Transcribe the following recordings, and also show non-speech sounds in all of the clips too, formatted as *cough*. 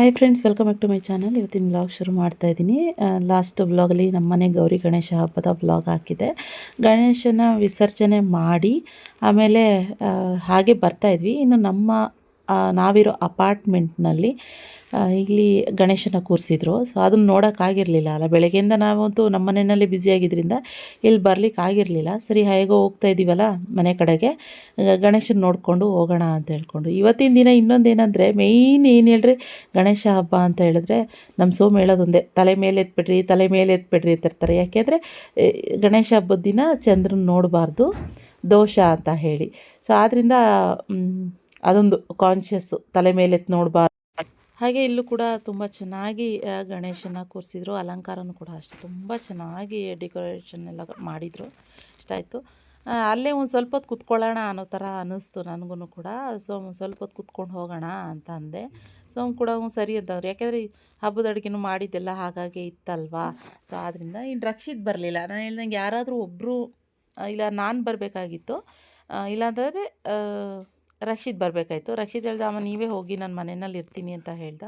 Hi friends welcome back to my channel ಇವತ್ತಿನ blog ಶುರು ಮಾಡ್ತಾ ಇದ್ದೀನಿ. ಲಾಸ್ಟ್ ನಮ್ಮ ನಮ್ಮನೆ ಗೌರಿ ಗಣೇಶ ಹಬ್ಬದ ಬ್ಲಾಗ್ ಹಾಕಿದೆ. ಗಣೇಶನ ವಿಸರ್ಜನೆ ಮಾಡಿ ಆಮೇಲೆ ಹಾಗೆ ಬರ್ತಾಯಿದ್ವಿ ಇನ್ನು ನಮ್ಮ ನಾವಿರೋ ಅಪಾರ್ಟ್ಮೆಂಟ್ನಲ್ಲಿ ಇಲ್ಲಿ ಗಣೇಶನ ಕೂರಿಸಿದ್ರು. ಸೊ ಅದನ್ನು ನೋಡೋಕ್ಕಾಗಿರಲಿಲ್ಲ ಅಲ್ಲ. ಬೆಳಗ್ಗೆಯಿಂದ ನಾವಂತೂ ನಮ್ಮ ಮನೆಯಲ್ಲಿ ಬ್ಯುಸಿಯಾಗಿದ್ದರಿಂದ ಇಲ್ಲಿ ಬರ್ಲಿಕ್ಕೆ ಆಗಿರಲಿಲ್ಲ. ಸರಿ, ಹೇಗೋ ಹೋಗ್ತಾ ಇದ್ದೀವಲ್ಲ ಮನೆ ಕಡೆಗೆ. ಗಣೇಶನ ನೋಡಿಕೊಂಡು ಹೋಗೋಣ ಅಂತ ಹೇಳ್ಕೊಂಡು. ಇವತ್ತಿನ ದಿನ ಇನ್ನೊಂದು ಏನಂದರೆ ಮೇಯ್ನ್ ಏನು ಹೇಳ್ರಿ? ಗಣೇಶ ಹಬ್ಬ ಅಂತ ಹೇಳಿದ್ರೆ ನಮ್ಮ ಸೋಮ ಹೇಳೋದೊಂದೇ ತಲೆ ಮೇಲೆ ಎತ್ಬಿಡ್ರಿ, ತಲೆ ಮೇಲೆ ಎತ್ಬಿಡ್ರಿ ಅಂತ ಇರ್ತಾರೆ. ಯಾಕೆಂದರೆ ಗಣೇಶ ಹಬ್ಬದ ದಿನ ಚಂದ್ರನ ನೋಡಬಾರ್ದು. ದೋಷ ಅಂತ ಹೇಳಿ. ಸೊ ಆದ್ದರಿಂದ ಅದೊಂದು ಕಾನ್ಷಿಯಸ್ಸು ತಲೆ ಮೇಲೆ ಎತ್ತು ನೋಡಬಾರ್ದು. ಹಾಗೆ ಇಲ್ಲೂ ಕೂಡ ತುಂಬ ಚೆನ್ನಾಗಿ ಗಣೇಶನ ಕೂರಿಸಿದ್ರು. ಅಲಂಕಾರನೂ ಕೂಡ ಅಷ್ಟು. ತುಂಬ ಚೆನ್ನಾಗಿ ಡೆಕೋರೇಷನ್ ಎಲ್ಲ ಮಾಡಿದರು. ಇಷ್ಟ ಆಯಿತು. ಅಲ್ಲೇ ಒಂದು ಸ್ವಲ್ಪ ಹೊತ್ತು ಕುತ್ಕೊಳ್ಳೋಣ ಅನ್ನೋ ಥರ ಅನ್ನಿಸ್ತು ನನಗೂ ಕೂಡ. ಸೊ ಸ್ವಲ್ಪ ಹೊತ್ತು ಕುತ್ಕೊಂಡು ಹೋಗೋಣ ಅಂತ ಅಂದೆ. ಸೊ ಅವ್ನು ಕೂಡ ಅವ್ನು ಸರಿ ಅಂತಂದ್ರು ಯಾಕೆಂದರೆ ಹಬ್ಬದ ಅಡುಗೆನೂ ಮಾಡಿದ್ದೆಲ್ಲ ಹಾಗಾಗಿ ಇತ್ತಲ್ವಾ? ಸೊ ಆದ್ದರಿಂದ ಇನ್ನು ರಕ್ಷಿತ್ ಬರಲಿಲ್ಲ. ನಾನು ಹೇಳ್ದಂಗೆ ಯಾರಾದರೂ ಒಬ್ಬರು ಇಲ್ಲ ನಾನು ಬರಬೇಕಾಗಿತ್ತು. ಇಲ್ಲಾಂತಂದರೆ ರಕ್ಷಿತ್ ಬರಬೇಕಾಯ್ತು. ರಕ್ಷಿತ್ ಹೇಳ್ದ, ಅಮ್ಮ, ನೀವೇ ಹೋಗಿ ನಾನು ಮನೆಯಲ್ಲಿ ಇರ್ತೀನಿ ಅಂತ ಹೇಳ್ದ.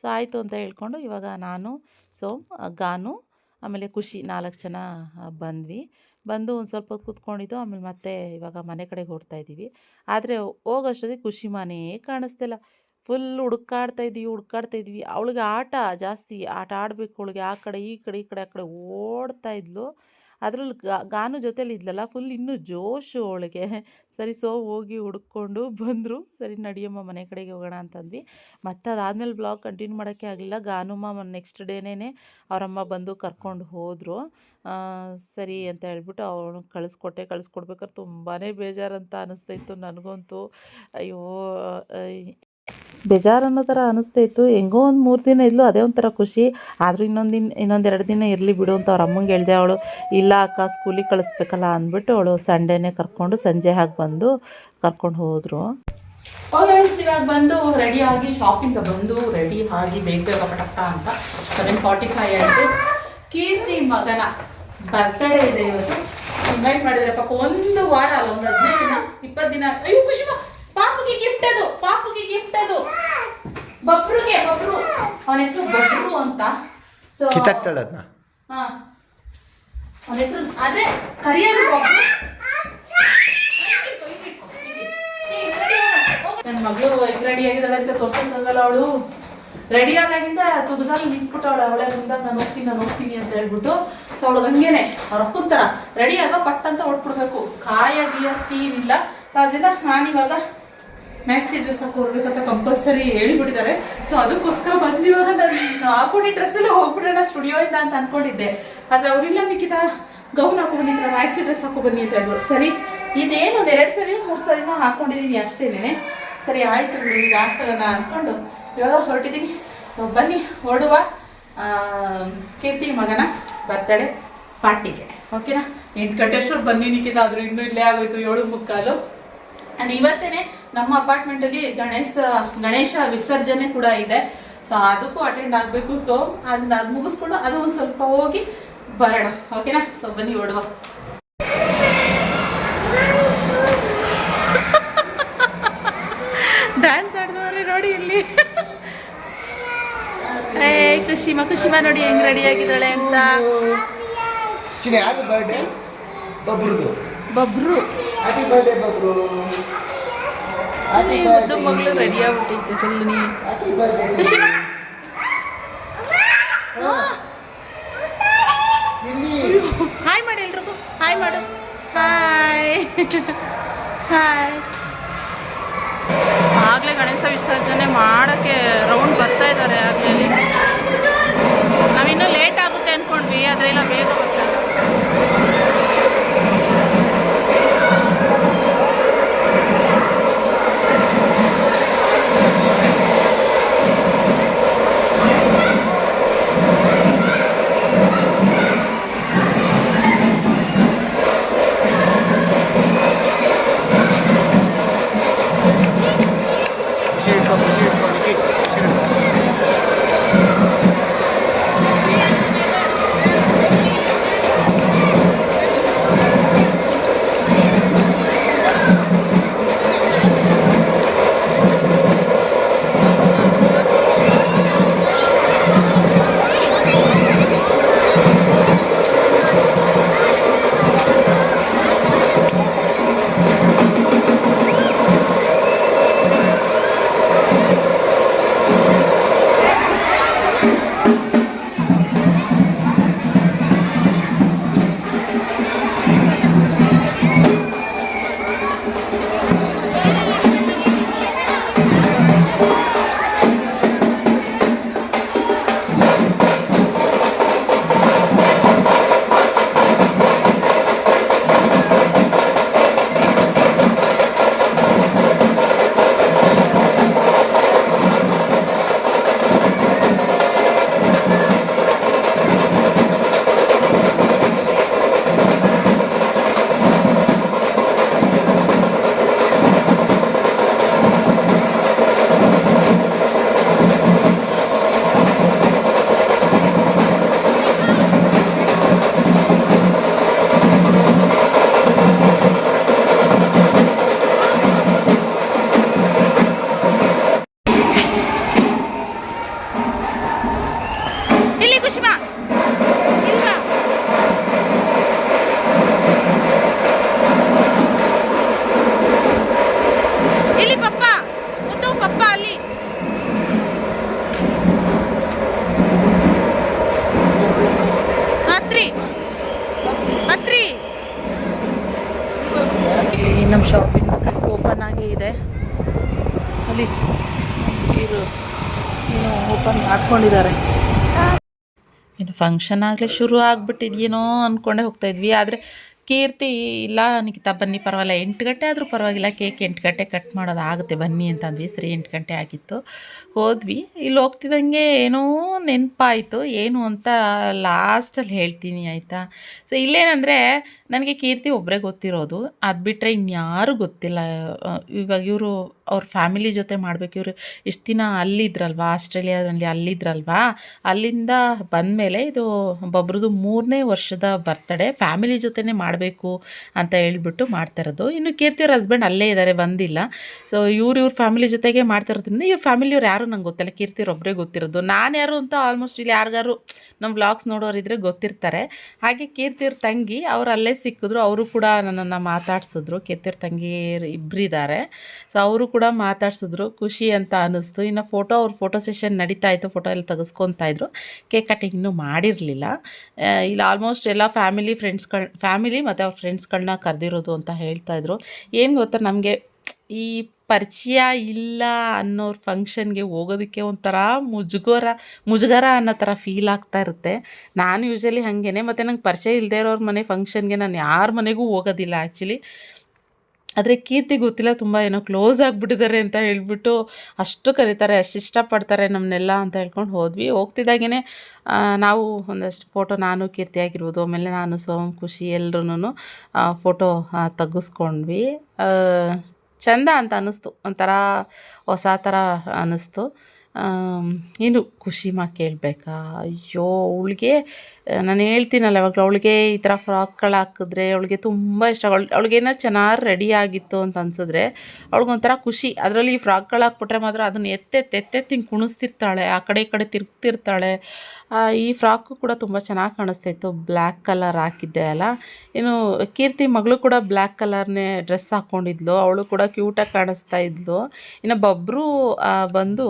ಸೊ, ಆಯಿತು ಅಂತ ಹೇಳ್ಕೊಂಡು ಇವಾಗ ನಾನು ಸೋಮ್ ಗಾನು, ಆಮೇಲೆ ಖುಷಿ ನಾಲ್ಕು ಜನ ಬಂದ್ವಿ. ಬಂದು ಒಂದು ಸ್ವಲ್ಪ ಹೊತ್ತು ಕೂತ್ಕೊಂಡಿದ್ದು, ಆಮೇಲೆ ಮತ್ತೆ ಇವಾಗ ಮನೆ ಕಡೆಗೆ ಹೊರಡ್ತಾ ಇದ್ದೀವಿ ಆದರೆ ಹೋಗೋಷ್ಟೊತ್ತಿಗೆ ಖುಷಿ ಮನೆಯೇ ಕಾಣಿಸ್ತಿಲ್ಲ ಫುಲ್ ಹುಡುಕಾಡ್ತಾ ಇದ್ವಿ ಹುಡುಕಾಡ್ತಾ ಇದ್ವಿ. ಅವಳಿಗೆ ಆಟ ಜಾಸ್ತಿ, ಆಟ ಆಡಬೇಕು, ಅವಳಿಗೆ ಆ ಕಡೆ, ಈ ಕಡೆ ಈ ಕಡೆ, ಆ ಕಡೆ ಓಡ್ತಾ ಇದ್ಲು. ಅದ್ರಲ್ಲಿ ಗಾನು ಜೊತೇಲಿ ಇದ್ಲಲ್ಲ ಫುಲ್ ಇನ್ನೂ ಜೋಶು ಅವಳಿಗೆ. *laughs* ಸರಿ, ಸೊ, ಹೋಗಿ ಹುಡ್ಕೊಂಡು ಬಂದರು. ಸರಿ, ನಡಿಯಮ್ಮ ಮನೆ ಕಡೆಗೆ ಹೋಗೋಣ ಅಂತಂದ್ವಿ. ಮತ್ತು ಅದಾದಮೇಲೆ ಬ್ಲಾಗ್ ಕಂಟಿನ್ಯೂ ಮಾಡೋಕ್ಕೆ ಆಗಲಿಲ್ಲ. ಗಾನುಮ್ಮ ನೆಕ್ಸ್ಟ್ ಡೇನೇ ಅವರಮ್ಮ ಬಂದು ಕರ್ಕೊಂಡು ಹೋದರು. ಸರಿ ಅಂತ ಹೇಳ್ಬಿಟ್ಟು ಅವಳು ಕಳಿಸ್ಕೊಟ್ಟೆ. ಕಳಿಸ್ಕೊಡ್ಬೇಕಾದ್ರೆ ತುಂಬಾ ಬೇಜಾರಂತ ಅನ್ನಿಸ್ತಾಯಿತ್ತು ನನಗಂತೂ. ಅಯ್ಯೋ ಬೇಜಾರು ಅನ್ನೋ ಥರ ಅನ್ನಿಸ್ತಾ ಇತ್ತು ಹೆಂಗೋ ಒಂದು ಮೂರು ದಿನ ಇದ್ಲು, ಅದೇ ಒಂಥರ ಖುಷಿ. ಆದರೂ ಇನ್ನೊಂದು ದಿನ, ಇನ್ನೊಂದು ಎರಡು ದಿನ ಇರಲಿ ಬಿಡು ಅಂತ ಅವ್ರ ಅಮ್ಮಂಗೆ ಹೇಳಿದೆ. ಅವಳು, ಇಲ್ಲ ಅಕ್ಕ, ಸ್ಕೂಲಿಗೆ ಕಳಿಸ್ಬೇಕಲ್ಲ ಅಂದ್ಬಿಟ್ಟು ಅವಳು ಸಂಡೇನೇ ಕರ್ಕೊಂಡು ಸಂಜೆ ಹಾಗೆ ಬಂದು ಕರ್ಕೊಂಡು ಹೋದರು. ಫ್ರೆಂಡ್ಸ್ ಇವಾಗ ಬಂದು ರೆಡಿ ಆಗಿ ಶಾಪಿಂಗ್ ಬಂದು ರೆಡಿ ಆಗಿ, ಬೇಗ ಬೇಗ ಪಟಪ್ಪ ಅಂತ ಸೆವೆನ್ ಫಾರ್ಟಿ ಫೈವ್ ಆಯಿತು ಕೀರ್ತಿ ಮಗನ ಬರ್ತಡೇ ಇದೆ ಇವತ್ತು. ಇನ್ವೈಟ್ ಮಾಡಿದ್ರೆ ಪಾಪ ಒಂದು ವಾರ ಅಲ್ಲ, ಒಂದು ಹದಿನೈದು ದಿನ, ಇಪ್ಪತ್ತು ದಿನ. ಅಯ್ಯೋ, ಖುಷಿ ಪಾಪುಗೆ ಗಿಫ್ಟ್ ಅದು ಪಾಪುಗೆ ಗಿಫ್ಟ್ ಅದು. ಬಬ್ರುಗೆ ಬಬ್ರು ಅವನ ಹೆಸರು ಬಬ್ರು ಅಂತ. ಸೊ ಕಿತ್ತಾಕ್ತಾಳೆ ಅದನ್ನ ಹಾ. ಅವನ ಹೆಸರು ಆದ್ರೆ ಕರಿಯೋದು ಬಬ್ರು ನನ್ನ ಮಗಳು ರೆಡಿ ಆಗಿದ್ದಾಳೆ ಅಂತ ತೋರ್ಸಕ್ಕಾಗಲ್ಲ ಅವಳು. ರೆಡಿ ಆದಾಗಿಂದ ತುದಗಾಲಿ ನಿಂತ್ಬಿಟ್ಟವಳು. ಅವಳೇ ಮುಂದಾಗ ನಾನು ಹೋಗ್ತೀನಿ ನಾನು ಹೋಗ್ತೀನಿ ಅಂತ ಹೇಳ್ಬಿಟ್ಟು. ಸೊ ಅವಳು ಹಂಗೇನೆ. ಅವ್ರ ಅಪ್ಪನ ಥರ ರೆಡಿ ಆಗ ಪಟ್ ಅಂತ ಹೊಟ್ಬಿಡ್ಬೇಕು ಕಾಯ ಗೀಯ ಸೀನ್ ಇಲ್ಲ ಸೊ ಅದರಿಂದ ನಾನಿವಾಗ ಮ್ಯಾಕ್ಸಿ ಡ್ರೆಸ್ ಹಾಕೋರ್ಬೇಕಂತ ಕಂಪಲ್ಸರಿ ಹೇಳ್ಬಿಟ್ಟಿದ್ದಾರೆ. ಸೊ ಅದಕ್ಕೋಸ್ಕರ ಬಂದಿವಾಗ ನಾನು ಹಾಕೊಂಡಿದ್ದ ಡ್ರೆಸ್ಸಲ್ಲಿ ಹೋಗ್ಬಿಡೋಣ ಸ್ಟುಡಿಯೋಯಿಂದ ಅಂತ ಅನ್ಕೊಂಡಿದ್ದೆ. ಆದರೆ ಅವರಿಲ್ಲ ಮಿಕ್ಕಿದ ಗೌನ್ ಹಾಕೊ ಬನ್ನಿದ್ರ ಮ್ಯಾಕ್ಸಿ ಡ್ರೆಸ್ ಹಾಕೊ ಬನ್ನಿ ಅಂತ ಹೇಳಿದ್ರು ಸರಿ ಇದೇನು ಒಂದು ಎರಡು ಸರಿ ಮೂರು ಸರಿನೋ ಹಾಕೊಂಡಿದ್ದೀನಿ ಅಷ್ಟೇನೆ. ಸರಿ ಆಯ್ತು ಈಗ ಇದು ಹಾಕೊಳ್ಳೋಣ ಅಂದ್ಕೊಂಡು ಇವಾಗ ಹೊರಟಿದ್ದೀನಿ ಸೊ ಬನ್ನಿ ಹೊರಡುವ ಆ, ಕೀರ್ತಿ ಮಗನ ಬರ್ತಡೆ ಪಾರ್ಟಿಗೆ ಓಕೆನಾ ಎಂಟು ಗಂಟೆ ಅಷ್ಟೊತ್ತು ಬನ್ನಿ ನಿಕ್ಕಿದ ಆದರೂ ಇನ್ನೂ ಇಲ್ಲೇ ಆಗೋಯ್ತು ಏಳು ಮುಕ್ಕಾಲು. ನಾನು ಇವತ್ತೇನೆ ನಮ್ಮ ಅಪಾರ್ಟ್ಮೆಂಟ್ ಅಲ್ಲಿ ಗಣೇಶ ಗಣೇಶ ವಿಸರ್ಜನೆ ಕೂಡ ಇದೆ. ಸೊ ಅದಕ್ಕೂ ಅಟೆಂಡ್ ಆಗಬೇಕು. ಸೊ ಅದನ್ನ ಅದು ಮುಗಿಸ್ಕೊಂಡು ಅದು ಒಂದು ಸ್ವಲ್ಪ ಹೋಗಿ ಬರೋಣ. ಓಕೆನಾ ಸೊ ಬನ್ನಿ ಹೊಡುವ ಡ್ಯಾನ್ಸ್ ಆಡಿದವ್ರಿ ನೋಡಿ ಇಲ್ಲಿ. ಏ ಖುಷಿಮ ಖುಷಿಮಾ ನೋಡಿ ಹೆಂಗ್ ರೆಡಿ ಆಗಿದ್ದಾಳೆ ಅಂತ. ಬಬ್ರು. Happy birthday Babru. ಮುದ್ದು ಮಗಳು ರೆಡಿ ಆಗ್ಬಿಟ್ಟೈತೆ ಫುಲ್ ನೀ ಹ್ಯಾಪಿ ಬರ್ಡೇ ಖುಷಿಮಾ ಇಲ್ಲಿ ಹಾಯ್ ಮಾಡಿ ಎಲ್ರಿಗೂ. ಹಾಯ್ ಮಾಡು. ಹಾಯ್ ಹಾಯ್ ಆಗಲೇ ಗಣೇಶ ವಿಸರ್ಜನೆ ಮಾಡೋಕ್ಕೆ ರೌಂಡ್ ಬರ್ತಾ ಇದ್ದಾರೆ ಆಗಲೇ ನಾವಿನ್ನೂ ಲೇಟ್ ಆಗುತ್ತೆ ಅಂದ್ಕೊಂಡ್ವಿ ಆದರೆ ಇಲ್ಲ ಬೇಗ ಅಲ್ಲಿ ಇದು ಏನು ಓಪನ್ ಮಾಡ್ಕೊಂಡಿದ್ದಾರೆ. ಇನ್ನು ಫಂಕ್ಷನ್ ಆಗಲೇ ಶುರು ಆಗಿಬಿಟ್ಟಿದ್ಯೇನೋ ಅಂದ್ಕೊಂಡೇ ಹೋಗ್ತಾ ಇದ್ವಿ. ಆದರೆ ಕೀರ್ತಿ ಇಲ್ಲ, ನಿಖಿತಾ ಬನ್ನಿ ಪರವಾಗಿಲ್ಲ. ಎಂಟು ಗಂಟೆ ಆದರೂ ಪರವಾಗಿಲ್ಲ. ಕೇಕ್ ಎಂಟು ಗಂಟೆ ಕಟ್ ಮಾಡೋದು ಆಗುತ್ತೆ. ಬನ್ನಿ ಅಂತ ಅಂದ್ವಿ. ಸರಿ, ಎಂಟು ಗಂಟೆ ಆಗಿತ್ತು. ಹೋದ್ವಿ. ಇಲ್ಲಿ ಹೋಗ್ತಿದ್ದಂಗೆ ಏನೋ ನೆನಪಾಯಿತು. ಏನು ಅಂತ ಲಾಸ್ಟಲ್ಲಿ ಹೇಳ್ತೀನಿ, ಆಯಿತಾ? ಸೊ ಇಲ್ಲೇನಂದರೆ ನನಗೆ ಕೀರ್ತಿ ಒಬ್ಬರೇ ಗೊತ್ತಿರೋದು. ಅದು ಬಿಟ್ಟರೆ ಇನ್ಯಾರೂ ಗೊತ್ತಿಲ್ಲ. ಇವಾಗ ಇವರು ಅವ್ರ ಫ್ಯಾಮಿಲಿ ಜೊತೆ ಮಾಡಬೇಕು. ಇವರು ಇಷ್ಟು ದಿನ ಅಲ್ಲಿದ್ರಲ್ವಾ, ಆಸ್ಟ್ರೇಲಿಯಾದಲ್ಲಿ ಅಲ್ಲಿದ್ರಲ್ವಾ? ಅಲ್ಲಿಂದ ಬಂದಮೇಲೆ ಇದು ಒಬ್ಬೊಬ್ರದ್ದು ಮೂರನೇ ವರ್ಷದ ಬರ್ತಡೇ ಫ್ಯಾಮಿಲಿ ಜೊತೆನೇ ಮಾಡಬೇಕು ಅಂತ ಹೇಳ್ಬಿಟ್ಟು ಮಾಡ್ತಿರೋದು ಇನ್ನು ಕೀರ್ತಿ ಅವ್ರ ಹಸ್ಬೆಂಡ್ ಅಲ್ಲೇ ಇದ್ದಾರೆ ಬಂದಿಲ್ಲ. ಸೊ ಇವ್ರು ಇವ್ರ ಫ್ಯಾಮಿಲಿ ಜೊತೆಗೆ ಮಾಡ್ತಿರೋದ್ರಿಂದ ಇವ್ರ ಫ್ಯಾಮಿಲಿಯವ್ರು ಯಾರು ನಂಗೆ ಗೊತ್ತಿಲ್ಲ, ಕೀರ್ತಿ ಅವ್ರು ಒಬ್ಬರೇ ಗೊತ್ತಿರೋದು. ನಾನು ಯಾರು ಅಂತ ಆಲ್ಮೋಸ್ಟ್ ಇಲ್ಲಿ ಯಾರಿಗಾರು ನಮ್ಮ ವ್ಲಾಗ್ಸ್ ನೋಡೋರಿದ್ರೆ ಗೊತ್ತಿರ್ತಾರೆ. ಹಾಗೆ ಕೀರ್ತಿಯವ್ರ ತಂಗಿ ಅವ್ರು ಅಲ್ಲೇ ಸಿಕ್ಕಿದ್ರು, ಅವರು ಕೂಡ ನನ್ನನ್ನು ಮಾತಾಡ್ಸಿದ್ರು. ಕೀರ್ತಿಯವ್ರ ತಂಗಿ ಇಬ್ಬರಿದ್ದಾರೆ ಸೊ ಅವರು ಕೂಡ ಮಾತಾಡ್ಸಿದ್ರು, ಖುಷಿ ಅಂತ ಅನ್ನಿಸ್ತು. ಇನ್ನು ಫೋಟೋ ಅವ್ರ ಫೋಟೋ ಸೆಷನ್ ನಡೀತಾ ಇತ್ತು ಫೋಟೋ ಎಲ್ಲ ತೆಗೆಸ್ಕೊತಾ ಇದ್ರು. ಕೇಕ್ ಕಟಿಂಗ್ ಇನ್ನೂ ಮಾಡಿರಲಿಲ್ಲ. ಇಲ್ಲಿ ಆಲ್ಮೋಸ್ಟ್ ಎಲ್ಲ ಫ್ಯಾಮಿಲಿ ಫ್ರೆಂಡ್ಸ್ಗಳ ಫ್ಯಾಮಿಲಿ ಮತ್ತು ಅವ್ರ ಫ್ರೆಂಡ್ಸ್ಗಳನ್ನ ಕರೆದಿರೋದು ಅಂತ ಹೇಳ್ತಾ ಇದ್ರು. ಏನು ಗೊತ್ತಾ, ನಮಗೆ ಈ ಪರಿಚಯ ಇಲ್ಲ ಅನ್ನೋರು ಫಂಕ್ಷನ್ಗೆ ಹೋಗೋದಕ್ಕೆ ಒಂಥರ ಮುಜುಗರ ಮುಜುಗರ ಅನ್ನೋ ಥರ ಫೀಲ್ ಆಗ್ತಾ ಇರುತ್ತೆ. ನಾನು ಯೂಶ್ವಲಿ ಹಾಗೇನೆ, ಮತ್ತು ನಂಗೆ ಪರಿಚಯ ಇಲ್ಲದೇ ಇರೋರ ಮನೆ ಫಂಕ್ಷನ್ಗೆ ನಾನು ಯಾರ ಮನೆಗೂ ಹೋಗೋದಿಲ್ಲ ಆ್ಯಕ್ಚುಲಿ ಆದರೆ ಕೀರ್ತಿ ಗೊತ್ತಿಲ್ಲ, ತುಂಬ ಏನೋ ಕ್ಲೋಸ್ ಆಗಿಬಿಟ್ಟಿದ್ದಾರೆ ಅಂತ ಹೇಳ್ಬಿಟ್ಟು ಅಷ್ಟು ಕರೀತಾರೆ, ಅಷ್ಟು ಇಷ್ಟಪಡ್ತಾರೆ ನಮ್ಮನ್ನೆಲ್ಲ ಅಂತ ಹೇಳ್ಕೊಂಡು ಹೋದ್ವಿ. ಹೋಗ್ತಿದ್ದಾಗೇ ನಾವು ಒಂದಷ್ಟು ಫೋಟೋ ನಾನು ಕೀರ್ತಿ ಆಗಿರ್ಬೋದು, ಆಮೇಲೆ ನಾನು ಸೋಮ್, ಖುಷಿ ಎಲ್ರೂ ಫೋಟೋ ತಗ್ಗಿಸ್ಕೊಂಡ್ವಿ ಚಂದ ಅಂತ ಅನ್ನಿಸ್ತು ಒಂಥರ ಹೊಸ ಥರ ಅನ್ನಿಸ್ತು ಇನ್ನು ಖುಷಿ ಮಾ ಕೇಳಬೇಕಾ? ಅಯ್ಯೋ, ಅವಳಿಗೆ ನಾನು ಹೇಳ್ತೀನಲ್ಲ ಇವಾಗ ಅವಳಿಗೆ ಈ ಥರ ಫ್ರಾಕ್ಗಳು ಹಾಕಿದ್ರೆ ಅವಳಿಗೆ ತುಂಬ ಇಷ್ಟ. ಅವಳು ಏನೋ ಚೆನ್ನಾಗಿ ರೆಡಿ ಆಗಿತ್ತು ಅಂತ ಅನ್ಸಿದ್ರೆ ಅವಳಿಗೊಂಥರ ಖುಷಿ. ಅದರಲ್ಲಿ ಈ ಫ್ರಾಕ್ಗಳು ಹಾಕ್ಬಿಟ್ರೆ ಮಾತ್ರ ಅದನ್ನು ಎತ್ತೆತ್ತೆತ್ತೆ ಎತ್ತೆತ್ತು ಹಿಂಗೆ ಕುಣಿಸ್ತಿರ್ತಾಳೆ. ಆ ಕಡೆ ಈ ಕಡೆ ತಿರುಗ್ತಿರ್ತಾಳೆ. ಈ ಫ್ರಾಕು ಕೂಡ ತುಂಬ ಚೆನ್ನಾಗಿ ಕಾಣಿಸ್ತಾ ಇತ್ತು. ಬ್ಲ್ಯಾಕ್ ಕಲರ್ ಹಾಕಿದ್ದೆ ಅಲ್ಲ. ಏನು ಕೀರ್ತಿ ಮಗಳು ಕೂಡ ಬ್ಲ್ಯಾಕ್ ಕಲರ್ನೇ ಡ್ರೆಸ್ ಹಾಕ್ಕೊಂಡಿದ್ಲು ಅವಳು ಕೂಡ ಕ್ಯೂಟಾಗಿ ಕಾಣಿಸ್ತಾ ಇದ್ಲು. ಇನ್ನು ಬಬ್ರು ಬಂದು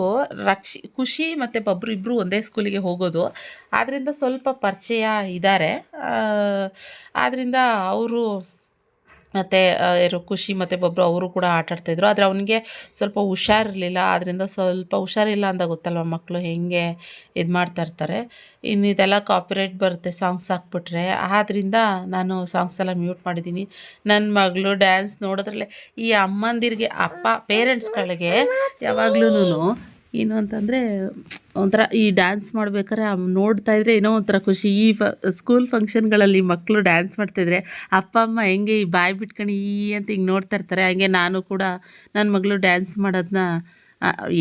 ರಕ್ಷಿ ಖುಷಿ ಮತ್ತು ಬಬ್ರು ಇಬ್ಬರು ಒಂದೇ ಸ್ಕೂಲಿಗೆ ಹೋಗೋದು. ಆದ್ದರಿಂದ ಸ್ವಲ್ಪ ಪರಿಚಯ ಇದ್ದಾರೆ ಆದ್ದರಿಂದ ಅವರು ಮತ್ತು ಇರೋ ಖುಷಿ ಮತ್ತು ಬಬ್ರು ಅವರು ಕೂಡ ಆಟ ಆಡ್ತಾಯಿದ್ರು ಆದರೆ ಅವನಿಗೆ ಸ್ವಲ್ಪ ಹುಷಾರಿರಲಿಲ್ಲ. ಆದ್ದರಿಂದ ಸ್ವಲ್ಪ ಹುಷಾರಿಲ್ಲ ಅಂತ ಗೊತ್ತಲ್ವ ಮಕ್ಕಳು ಹೆಂಗೆ ಇದು ಮಾಡ್ತಾ ಇರ್ತಾರೆ. ಇನ್ನು ಇದೆಲ್ಲ ಕಾಪಿರೈಟ್ ಬರುತ್ತೆ ಸಾಂಗ್ಸ್ ಹಾಕ್ಬಿಟ್ರೆ. ಆದ್ದರಿಂದ ನಾನು ಸಾಂಗ್ಸ್ ಎಲ್ಲ ಮ್ಯೂಟ್ ಮಾಡಿದ್ದೀನಿ. ನನ್ನ ಮಗಳು ಡ್ಯಾನ್ಸ್ ನೋಡೋದ್ರಲ್ಲೇ ಈ ಅಮ್ಮಂದಿರಿಗೆ, ಅಪ್ಪ ಪೇರೆಂಟ್ಸ್ಗಳಿಗೆ ಯಾವಾಗ್ಲೂ ಏನು ಅಂತಂದರೆ ಒಂಥರ ಈ ಡ್ಯಾನ್ಸ್ ಮಾಡ್ಬೇಕಾದ್ರೆ ನೋಡ್ತಾ ಇದ್ರೆ ಏನೋ ಒಂಥರ ಖುಷಿ. ಈ ಫ ಸ್ಕೂಲ್ ಫಂಕ್ಷನ್ಗಳಲ್ಲಿ ಮಕ್ಕಳು ಡ್ಯಾನ್ಸ್ ಮಾಡ್ತಿದ್ರೆ ಅಪ್ಪ, ಅಮ್ಮ ಹೆಂಗೆ ಈ ಬಾಯಿ ಬಿಟ್ಕೊಂಡು ಈ ಅಂತ ಹಿಂಗೆ ನೋಡ್ತಾ ಇರ್ತಾರೆ. ಹಂಗೆ ನಾನು ಕೂಡ ನನ್ನ ಮಗಳು ಡ್ಯಾನ್ಸ್ ಮಾಡೋದನ್ನ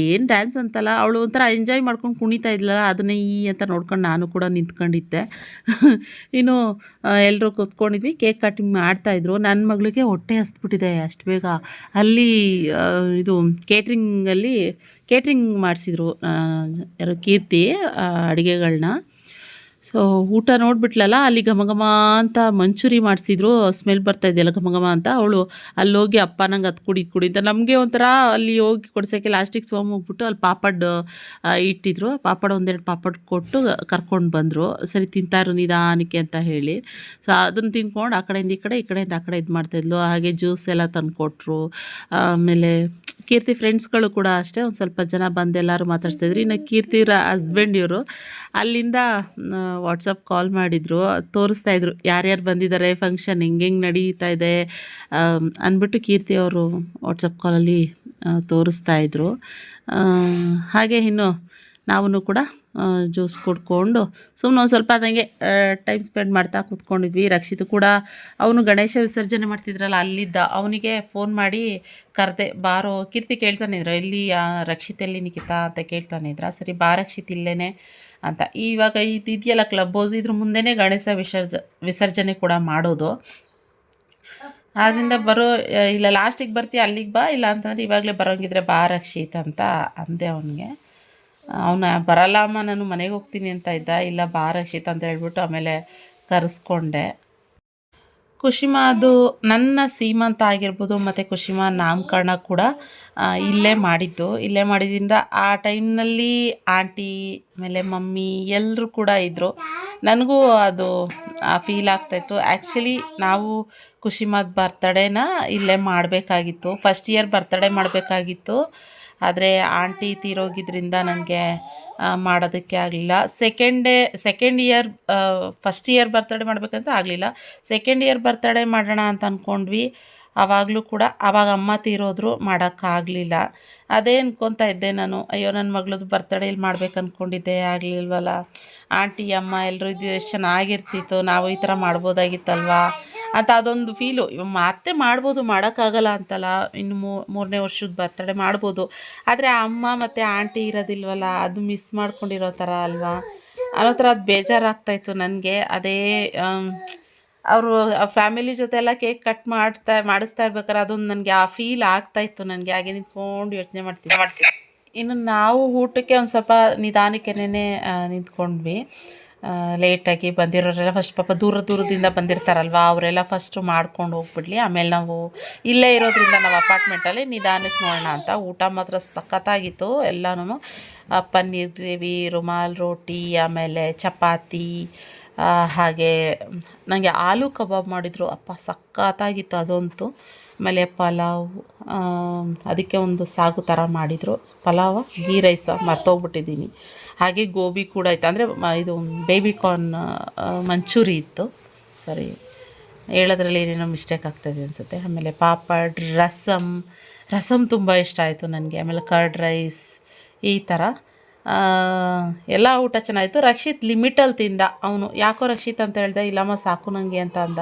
ಏನು ಡ್ಯಾನ್ಸ್ ಅಂತಲ್ಲ, ಅವಳು ಒಂಥರ ಎಂಜಾಯ್ ಮಾಡ್ಕೊಂಡು ಕುಣಿತಾ ಇದ್ಲಲ್ಲ, ಅದನ್ನೇ ಈ ಅಂತ ನೋಡ್ಕೊಂಡು ನಾನು ಕೂಡ ನಿಂತ್ಕೊಂಡಿದ್ದೆ. *laughs* ಇನ್ನು ಎಲ್ಲರೂ ಕೂತ್ಕೊಂಡಿದ್ವಿ ಕೇಕ್ ಕಟಿಂಗ್ ಮಾಡ್ತಾಯಿದ್ರು ನನ್ನ ಮಗಳಿಗೆ ಹೊಟ್ಟೆ ಹಸ್ಬಿಟ್ಟಿದೆ ಅಷ್ಟು ಬೇಗ. ಅಲ್ಲಿ ಇದು ಕೇಟ್ರಿಂಗಲ್ಲಿ ಕೇಟ್ರಿಂಗ್ ಮಾಡಿಸಿದ್ರು ಯಾರು ಕೀರ್ತಿ ಅಡುಗೆಗಳನ್ನ ಸೊ ಊಟ ನೋಡ್ಬಿಟ್ಲಲ್ಲ, ಅಲ್ಲಿ ಘಮಘಮ ಘಮ ಅಂತ ಮಂಚೂರಿ ಮಾಡಿಸಿದ್ರು ಸ್ಮೆಲ್ ಬರ್ತಾ ಇದೆಯಲ್ಲ ಘಮ ಘಮ ಅಂತ, ಅವಳು ಅಲ್ಲಿ ಹೋಗಿ ಅಪ್ಪ ನಂಗೆ ಅದು ಕುಡಿ ಕುಡಿ ಅಂತ. ನಮಗೆ ಒಂಥರ ಅಲ್ಲಿ ಹೋಗಿ ಕೊಡ್ಸೋಕ್ಕೆ ಲಾಸ್ಟಿಗೆ ಸೋಮ್ ಹೋಗ್ಬಿಟ್ಟು ಅಲ್ಲಿ ಪಾಪಡ್ ಇಟ್ಟಿದ್ರು. ಪಾಪಡ್ ಒಂದೆರಡು ಪಾಪಡ್ ಕೊಟ್ಟು ಕರ್ಕೊಂಡು ಬಂದರು. ಸರಿ, ತಿಂತಾರು ನಿಧಾನಕ್ಕೆ ಅಂತ ಹೇಳಿ. ಸೊ ಅದನ್ನು ತಿನ್ಕೊಂಡು ಆ ಕಡೆಯಿಂದ ಈ ಕಡೆ, ಈ ಕಡೆಯಿಂದ ಆ ಕಡೆ ಇದು ಮಾಡ್ತಾಯಿದ್ಲು ಹಾಗೆ ಜ್ಯೂಸ್ ಎಲ್ಲ ತಂದು ಕೊಟ್ಟರು ಆಮೇಲೆ ಕೀರ್ತಿ ಫ್ರೆಂಡ್ಸ್ಗಳು ಕೂಡ ಅಷ್ಟೇ. ಒಂದು ಸ್ವಲ್ಪ ಜನ ಬಂದು ಎಲ್ಲರೂ ಮಾತಾಡ್ಸ್ತಾಯಿದ್ರು ಇನ್ನು ಕೀರ್ತಿರ ಹಸ್ಬೆಂಡ್ ಇವರು. ಅಲ್ಲಿಂದ ವಾಟ್ಸಪ್ ಕಾಲ್ ಮಾಡಿದರು. ತೋರಿಸ್ತಾ ಇದ್ರು. ಯಾರ್ಯಾರು ಬಂದಿದ್ದಾರೆ ಫಂಕ್ಷನ್ ಹೆಂಗೆ ಹೆಂಗೆ ನಡೀತಾ ಇದೆ ಅಂದ್ಬಿಟ್ಟು ಕೀರ್ತಿ ಅವರು ವಾಟ್ಸಪ್ ಕಾಲಲ್ಲಿ ತೋರಿಸ್ತಾ ಇದ್ರು. ಹಾಗೆ ಇನ್ನು ನಾವು ಕೂಡ ಜ್ಯೂಸ್ ಕುಡ್ಕೊಂಡು ಸುಮ್ಮನೆ ಒಂದು ಸ್ವಲ್ಪ ಅದಂಗೆ ಟೈಮ್ ಸ್ಪೆಂಡ್ ಮಾಡ್ತಾ ಕೂತ್ಕೊಂಡಿದ್ವಿ. ರಕ್ಷಿತ್ ಕೂಡ ಅವನು ಗಣೇಶ ವಿಸರ್ಜನೆ ಮಾಡ್ತಿದ್ರಲ್ಲ ಅಲ್ಲಿದ್ದ ಅವನಿಗೆ ಫೋನ್ ಮಾಡಿ ಕರೆದೆ ಬಾರೋ ಕೀರ್ತಿ ಕೇಳ್ತಾನಿದ್ರು ಎಲ್ಲಿ ಆ, ರಕ್ಷಿತ್ ಎಲ್ಲಿ ನಿಖಿತಾ ಅಂತ ಕೇಳ್ತಾನೆ ಇದ್ರ. ಸರಿ ಬಾ ರಕ್ಷಿತ್ ಇಲ್ಲೇನೆ ಅಂತ. ಇವಾಗ ಇದು ಇದೆಯಲ್ಲ ಕ್ಲಬ್ ಹೌಸ್ ಇದ್ರ ಮುಂದೆನೇ ಗಣೇಶ ವಿಸರ್ಜ ವಿಸರ್ಜನೆ ಕೂಡ ಮಾಡೋದು. ಆದ್ದರಿಂದ ಬರೋ ಇಲ್ಲ ಲಾಸ್ಟಿಗೆ ಬರ್ತೀಯ ಅಲ್ಲಿಗೆ ಬಾ ಇಲ್ಲ ಅಂತಂದ್ರೆ ಇವಾಗಲೇ ಬರೋಂಗಿದ್ರೆ ಬಾ ರಕ್ಷಿತ್ ಅಂತ ಅಂದೆ ಅವನಿಗೆ. ಅವನ ಬರಲ್ಲ ಅಮ್ಮ, ನಾನು ಮನೆಗೆ ಹೋಗ್ತೀನಿ ಅಂತ ಇದ್ದ. ಇಲ್ಲ, ಬಾ ರಕ್ಷಿತ್ ಅಂತ ಹೇಳ್ಬಿಟ್ಟು ಆಮೇಲೆ ಕರೆಸ್ಕೊಂಡೆ. ಕುಶಿಮಾದು ನನ್ನ ಸೀಮಂತ ಆಗಿರ್ಬೋದು, ಮತ್ತು ಕುಶಿಮಾ ನಾಮಕರಣ ಕೂಡ ಇಲ್ಲೇ ಮಾಡಿದ್ದು. ಇಲ್ಲೇ ಮಾಡಿದ್ರಿಂದ ಆ ಟೈಮ್ನಲ್ಲಿ ಆಂಟಿ, ಆಮೇಲೆ ಮಮ್ಮಿ ಎಲ್ಲರೂ ಕೂಡ ಇದ್ದರು ನನಗೂ ಅದು ಫೀಲ್ ಆಗ್ತಾಯಿತ್ತು ಆ್ಯಕ್ಚುಲಿ ನಾವು ಕುಶಿಮಾದ ಬರ್ತಡೇನ ಇಲ್ಲೇ ಮಾಡಬೇಕಾಗಿತ್ತು. ಫಸ್ಟ್ ಇಯರ್ ಬರ್ತಡೇ ಮಾಡಬೇಕಾಗಿತ್ತು. ಆದರೆ ಆಂಟಿ ತೀರೋಗಿದ್ದರಿಂದ ನನಗೆ ಮಾಡೋದಕ್ಕೆ ಆಗಲಿಲ್ಲ. Second day second year first year birthday ಮಾಡಬೇಕಂತ ಆಗಲಿಲ್ಲ. ಸೆಕೆಂಡ್ ಇಯರ್ ಬರ್ತಡೇ ಮಾಡೋಣ ಅಂತ ಅಂದ್ಕೊಂಡ್ವಿ ಆವಾಗಲೂ ಕೂಡ ಆವಾಗ ಅಮ್ಮ ತೀರೋದ್ರು ಮಾಡೋಕ್ಕಾಗಲಿಲ್ಲ ಅದೇ ಅನ್ಕೊತಾ ಇದ್ದೆ ನಾನು. ಅಯ್ಯೋ ನನ್ನ ಮಗಳದ್ದು ಬರ್ತಡೇಲಿ ಮಾಡ್ಬೇಕು ಅಂದ್ಕೊಂಡಿದ್ದೆ ಆಗಲಿಲ್ವಲ್ಲ. ಆಂಟಿ, ಅಮ್ಮ ಎಲ್ಲರೂ ಇದು, ಎಷ್ಟು ಚೆನ್ನಾಗಿರ್ತಿತ್ತು. ನಾವು ಈ ಥರ ಮಾಡ್ಬೋದಾಗಿತ್ತಲ್ವಾ? ಅಂತ ಅದೊಂದು ಫೀಲು ಮತ್ತೆ ಮಾಡ್ಬೋದು ಮಾಡೋಕ್ಕಾಗಲ್ಲ ಅಂತಲ್ಲ. ಇನ್ನು ಮೂರನೇ ವರ್ಷದ ಬರ್ತಡೇ ಮಾಡ್ಬೋದು. ಆದರೆ ಅಮ್ಮ ಮತ್ತು ಆಂಟಿ ಇರೋದಿಲ್ವಲ್ಲ ಅದು ಮಿಸ್ ಮಾಡ್ಕೊಂಡಿರೋ ಥರ ಅಲ್ವಾ? ಅನ್ನೋ ಥರ ಅದು ಬೇಜಾರಾಗ್ತಾಯಿತ್ತು ನನಗೆ. ಅದೇ ಅವರು ಫ್ಯಾಮಿಲಿ ಜೊತೆ ಎಲ್ಲ ಕೇಕ್ ಕಟ್ ಮಾಡ್ತಾ ಮಾಡಿಸ್ತಾ ಇರ್ಬೇಕಾದ್ರೆ ಅದೊಂದು ನನಗೆ ಆ ಫೀಲ್ ಆಗ್ತಾಯಿತ್ತು ನನಗೆ. ಹಾಗೆ ನಿಂತ್ಕೊಂಡು ಯೋಚನೆ ಮಾಡ್ತೀನಿ ಮಾಡ್ತೀನಿ ಇನ್ನು ನಾವು ಊಟಕ್ಕೆ ಒಂದು ಸ್ವಲ್ಪ ನಿಧಾನಕ್ಕೆನೇ ನಿಂತ್ಕೊಂಡ್ವಿ. ಲೇಟಾಗಿ ಬಂದಿರೋರೆಲ್ಲ ಫಸ್ಟ್ ಪಾಪ ದೂರ ದೂರದಿಂದ ಬಂದಿರ್ತಾರಲ್ವ, ಅವರೆಲ್ಲ ಫಸ್ಟು ಮಾಡ್ಕೊಂಡು ಹೋಗ್ಬಿಡ್ಲಿ. ಆಮೇಲೆ ನಾವು ಇಲ್ಲೇ ಇರೋದ್ರಿಂದ ನಾವು ಅಪಾರ್ಟ್ಮೆಂಟಲ್ಲಿ ನಿಧಾನಕ್ಕೆ ನೋಡೋಣ ಅಂತ. ಊಟ ಮಾತ್ರ ಸಖತ್ತಾಗಿತ್ತು. ಎಲ್ಲನೂ ಪನ್ನೀರ್ ಗ್ರೇವಿ, ರುಮಾಲ್, ರೋಟಿ, ಆಮೇಲೆ ಚಪಾತಿ ಹಾಗೆ ನನಗೆ ಆಲೂ ಕಬಾಬ್ ಮಾಡಿದರು. ಅಪ್ಪ ಸಖತ್ತಾಗಿತ್ತು ಅದಂತೂ. ಆಮೇಲೆ ಪಲಾವ್ ಅದಕ್ಕೆ ಒಂದು ಸಾಗು ಥರ ಮಾಡಿದರು. ಪಲಾವ ಗೀ ರೈಸ ಮರ್ತೋಗ್ಬಿಟ್ಟಿದ್ದೀನಿ ಹಾಗೆ ಗೋಬಿ ಕೂಡ ಇತ್ತು. ಅಂದರೆ ಇದು ಬೇಬಿ ಕಾರ್ನ್ ಮಂಚೂರಿ ಇತ್ತು. ಸರಿ ಹೇಳೋದ್ರಲ್ಲಿ ಏನೇನೋ ಮಿಸ್ಟೇಕ್ ಆಗ್ತಾಯಿದೆ ಅನಿಸುತ್ತೆ. ಆಮೇಲೆ ಪಾಪಡ್ ರಸಮ್ ರಸಮ್ ತುಂಬ ಇಷ್ಟ ಆಯಿತು ನನಗೆ. ಆಮೇಲೆ ಕರ್ಡ್ ರೈಸ್ ಈ ಥರ ಎಲ್ಲ ಊಟ ಚೆನ್ನಾಗಿತ್ತು. ರಕ್ಷಿತ್ ಲಿಮಿಟಲ್ಲಿ ತಿಂದ ಅವನು ಯಾಕೋ ರಕ್ಷಿತ್ ಅಂತ ಹೇಳಿದೆ, ಇಲ್ಲಮ್ಮ ಸಾಕು ನನಗೆ ಅಂತ ಅಂದ.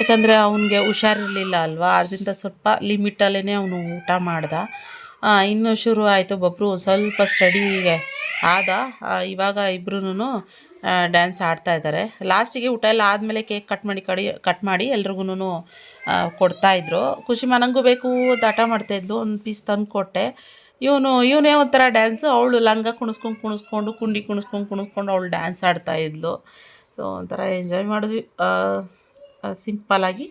ಯಾಕಂದರೆ ಅವನಿಗೆ ಹುಷಾರಿರಲಿಲ್ಲ ಅಲ್ವಾ? ಅದರಿಂದ ಸ್ವಲ್ಪ ಲಿಮಿಟಲ್ಲೇ ಅವನು ಊಟ ಮಾಡ್ದ. ಇನ್ನೂ ಶುರು ಆಯಿತು ಬಬ್ರು. ಸ್ವಲ್ಪ ಸ್ಟಡಿಗೆ ಆದ. ಇವಾಗ ಇಬ್ರು ಡ್ಯಾನ್ಸ್ ಆಡ್ತಾ ಇದ್ದಾರೆ ಲಾಸ್ಟಿಗೆ ಊಟ ಎಲ್ಲ ಆದಮೇಲೆ ಕೇಕ್ ಕಟ್ ಮಾಡಿ ಕಡಿ ಕಟ್ ಮಾಡಿ ಎಲ್ರಿಗೂ ಕೊಡ್ತಾಯಿದ್ರು ಖುಷಿ ಮನಂಗೂ ಬೇಕು ದಾಟ ಮಾಡ್ತಾಯಿದ್ಲು ಒಂದು ಪೀಸ್ ತಂದು ಕೊಟ್ಟೆ. ಇವನು, ಇವನೇ ಒಂಥರ ಡ್ಯಾನ್ಸು ಅವಳು ಲಂಗ ಕುಣಿಸ್ಕೊಂಡು ಕುಣಿಸ್ಕೊಂಡು, ಕುಂಡಿ ಕುಣಿಸ್ಕೊಂಡು ಕುಣಿಸ್ಕೊಂಡು ಅವಳು ಡ್ಯಾನ್ಸ್ ಆಡ್ತಾಯಿದ್ಲು ಸೊ ಒಂಥರ ಎಂಜಾಯ್ ಮಾಡಿದ್ವಿ. ಸಿಂಪಲಾಗಿ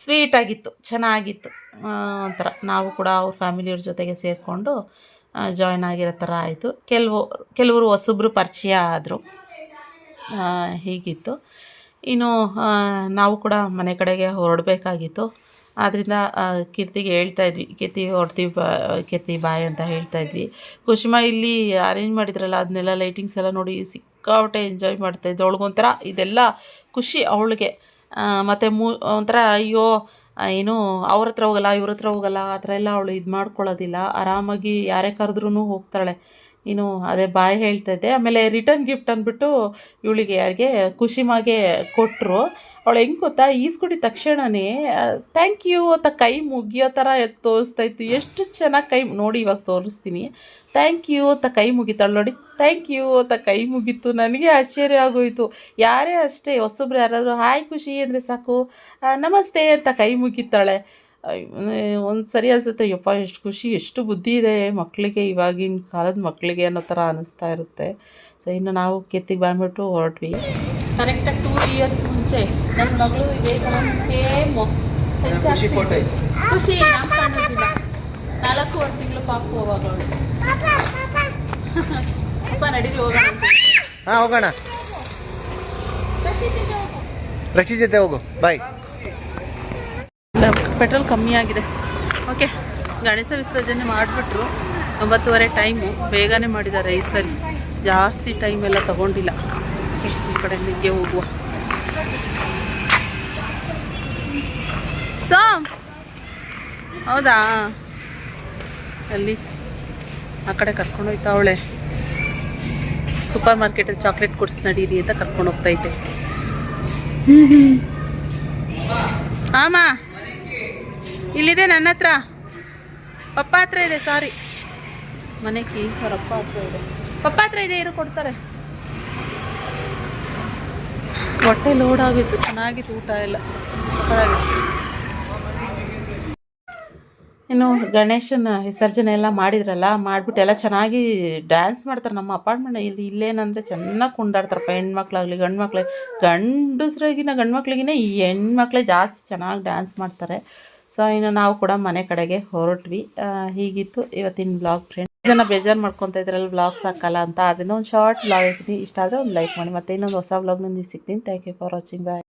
ಸ್ವೀಟಾಗಿತ್ತು ಚೆನ್ನಾಗಿತ್ತು. ಒಂಥರ. ನಾವು ಕೂಡ ಅವ್ರ ಫ್ಯಾಮಿಲಿಯವ್ರ ಜೊತೆಗೆ ಸೇರಿಕೊಂಡು ಜಾಯ್ನ್ ಆಗಿರೋ ಥರ ಆಯಿತು. ಕೆಲವು, ಕೆಲವರು ಹೊಸಬ್ರು ಪರಿಚಯ ಆದರು. ಹೀಗಿತ್ತು. ಇನ್ನು ನಾವು ಕೂಡ ಮನೆ ಕಡೆಗೆ ಹೊರಡಬೇಕಾಗಿತ್ತು. ಆದ್ದರಿಂದ ಕೀರ್ತಿಗೆ ಹೇಳ್ತಾ ಇದ್ವಿ. ಕೀರ್ತಿ ಹೊರಡ್ತೀವಿ ಬಾ, ಕೀರ್ತಿ ಬಾಯ್ ಅಂತ ಹೇಳ್ತಾ ಇದ್ವಿ. ಕುಸುಮ ಇಲ್ಲಿ ಅರೇಂಜ್ ಮಾಡಿದ್ರಲ್ಲ, ಅದನ್ನೆಲ್ಲ ಲೈಟಿಂಗ್ಸ್ ಎಲ್ಲ ನೋಡಿ ಸಿಕ್ಕಾಪಟ್ಟೆ ಎಂಜಾಯ್ ಮಾಡ್ತಾಯಿದ್ದೆ ಅವಳಿಗೊಂಥರ ಇದೆಲ್ಲ ಖುಷಿ, ಅವಳಿಗೆ. ಮತ್ತು ಮೂ, ಒಂಥರ ಅಯ್ಯೋ ಏನು, ಅವ್ರ ಹತ್ರ ಹೋಗಲ್ಲ, ಇವ್ರ ಹತ್ರ ಹೋಗಲ್ಲ, ಆ ಥರ ಎಲ್ಲ ಅವಳು ಇದು ಮಾಡ್ಕೊಳ್ಳೋದಿಲ್ಲ. ಆರಾಮಾಗಿ ಯಾರೇ ಕರೆದ್ರೂ ಹೋಗ್ತಾಳೆ. ಇನ್ನು ಅದೇ ಬಾಯ್ ಹೇಳ್ತೈತೆ ಆಮೇಲೆ ರಿಟರ್ನ್ ಗಿಫ್ಟ್ ಅಂದ್ಬಿಟ್ಟು ಇವಳಿಗೆ ಯಾರಿಗೆ ಖುಷಿಮಾಗೆ ಕೊಟ್ಟರು ಅವಳು ಹೆಂಗೆ ಗೊತ್ತಾ? ಈಸ್ಕೊಟ್ಟಿದ ತಕ್ಷಣವೇ ಥ್ಯಾಂಕ್ ಯು ಅಂತ ಕೈ ಮುಗಿಯೋ ಥರ ತೋರಿಸ್ತಾ ಇತ್ತು ಎಷ್ಟು ಚೆನ್ನಾಗಿ ಕೈ ನೋಡಿ ಇವಾಗ ತೋರಿಸ್ತೀನಿ. ಥ್ಯಾಂಕ್ ಯು ಅಂತ ಕೈ ಮುಗಿತಾಳೆ ನೋಡಿ. ಥ್ಯಾಂಕ್ ಯು ಅಂತ ಕೈ ಮುಗೀತು. ನನಗೆ ಆಶ್ಚರ್ಯ ಆಗೋಯಿತು. ಯಾರೇ ಅಷ್ಟೇ, ಹೊಸಬ್ರು ಯಾರಾದರೂ ಹಾಯ್ ಖುಷಿ ಅಂದರೆ ಸಾಕು. ನಮಸ್ತೆ ಅಂತ ಕೈ ಮುಗಿತಾಳೆ. ಒಂದು ಸರಿ ಅನಿಸುತ್ತೆ, ಯಪ್ಪ, ಎಷ್ಟು ಖುಷಿ, ಎಷ್ಟು ಬುದ್ಧಿ ಇದೆ ಮಕ್ಕಳಿಗೆ ಇವಾಗಿನ ಕಾಲದ ಮಕ್ಕಳಿಗೆ ಅನ್ನೋ ಥರ ಅನ್ನಿಸ್ತಾ ಇರುತ್ತೆ. ಸೊ, ಇನ್ನು ನಾವು ಕೆತ್ತಿಗೆ ಬಂದ್ಬಿಟ್ಟು ಹೊರಟ್ವಿ. ಕರೆಕ್ಟಾಗಿ ಟೂ ಇಯರ್ಸ್ ಮುಂಚೆ ನನ್ನ ಮಗಳು ಇದೇ ಥರ ಸೇಮು ಖುಷಿ ಕಾಣೋದಿಲ್ಲ. ನಾಲ್ಕೂವರೆ ತಿಂಗಳು ಪಾಪು ಹೋಗುವಾಗ ಅವಳು. *laughs* ಅಪ್ಪ ನಡೀರಿ ಹೋಗೋಣ. ಹಾಂ ಹೋಗೋಣ. ರಕ್ಷಿ ಜೊತೆ ಹೋಗು. ಬಾಯ್ ಪೆಟ್ರೋಲ್ ಕಮ್ಮಿ ಆಗಿದೆ. ಓಕೆ ಗಣೇಶ ವಿಸರ್ಜನೆ ಮಾಡಿಬಿಟ್ರು. ಒಂಬತ್ತುವರೆ ಟೈಮು ಬೇಗನೆ ಮಾಡಿದ್ದಾರೆ ಈ ಸರಿ. ಜಾಸ್ತಿ ಟೈಮ್ ಎಲ್ಲ ತಗೊಂಡಿಲ್ಲ. ಓಕೆ ಈ ಕಡೆ ನಿಮಗೆ ಹೋಗುವ. ಸೊ ಹೌದಾ? ಅಲ್ಲಿ, ಆ ಕಡೆ ಕರ್ಕೊಂಡು ಅವಳೆ. ಸೂಪರ್ ಮಾರ್ಕೆಟಲ್ಲಿ ಚಾಕ್ಲೇಟ್ ಕೊಡ್ಸ್ ನಡೀರಿ ಅಂತ ಕರ್ಕೊಂಡು ಹೋಗ್ತೈತೆ ಆಮ, ಇಲ್ಲಿದೆ ನನ್ನ ಹತ್ರ. ಪಪ್ಪ ಹತ್ರ ಇದೆ ಸಾರಿ ಮನೆಗೆ ಕೀ ಅವ್ರ ಅಪ್ಪ ಹತ್ರ ಇದೆ. ಪಪ್ಪ ಹತ್ರ ಇದೆ, ಇರು, ಕೊಡ್ತಾರೆ. ಹೊಟ್ಟೆ ಲೋಡ್ ಆಗಿತ್ತು, ಚೆನ್ನಾಗಿತ್ತು ಊಟ ಎಲ್ಲ. ಇನ್ನು ಗಣೇಶನ ವಿಸರ್ಜನೆ ಎಲ್ಲ ಮಾಡಿದ್ರಲ್ಲ, ಮಾಡಿಬಿಟ್ಟು ಎಲ್ಲ ಚೆನ್ನಾಗಿ ಡ್ಯಾನ್ಸ್ ಮಾಡ್ತಾರೆ ನಮ್ಮ ಅಪಾರ್ಟ್ಮೆಂಟ್ ಇಲ್ಲಿ ಇಲ್ಲೇನಂದರೆ ಚೆನ್ನಾಗಿ ಕುಂದಾಡ್ತಾರಪ್ಪ ಹೆಣ್ಮಕ್ಳಾಗಲಿ ಗಂಡು ಮಕ್ಳಿಗೆ ಗಂಡಸ್ರಿಗಿನ ಗಂಡು ಮಕ್ಳಿಗಿನ ಈ ಹೆಣ್ಮಕ್ಳೇ ಜಾಸ್ತಿ ಚೆನ್ನಾಗಿ ಡ್ಯಾನ್ಸ್ ಮಾಡ್ತಾರೆ. ಸೊ ಇನ್ನು ನಾವು ಕೂಡ ಮನೆ ಕಡೆಗೆ ಹೊರಟ್ವಿ. ಹೀಗಿತ್ತು ಇವತ್ತಿನ ಬ್ಲಾಗ್ ಫ್ರೆಂಡ್ ಜನ ಬೇಜಾರು ಮಾಡ್ಕೊತಾ ಇದ್ರಲ್ಲಿ ವ್ಲಾಗ್ಸ್ ಹಾಕಲ್ಲ ಅಂತ. ಅದನ್ನ ಒಂದು ಶಾರ್ಟ್ ಬ್ಲಾಗ್ ಹಾಕಿದ್ದೀನಿ ಇಷ್ಟ ಆದರೆ ಒಂದು ಲೈಕ್ ಮಾಡಿ. ಮತ್ತೆ ಇನ್ನೊಂದು ಹೊಸ ವ್ಲಾಗ್ನೊಂದಿಗೆ ಸಿಗ್ತೀನಿ. Thank you for watching bye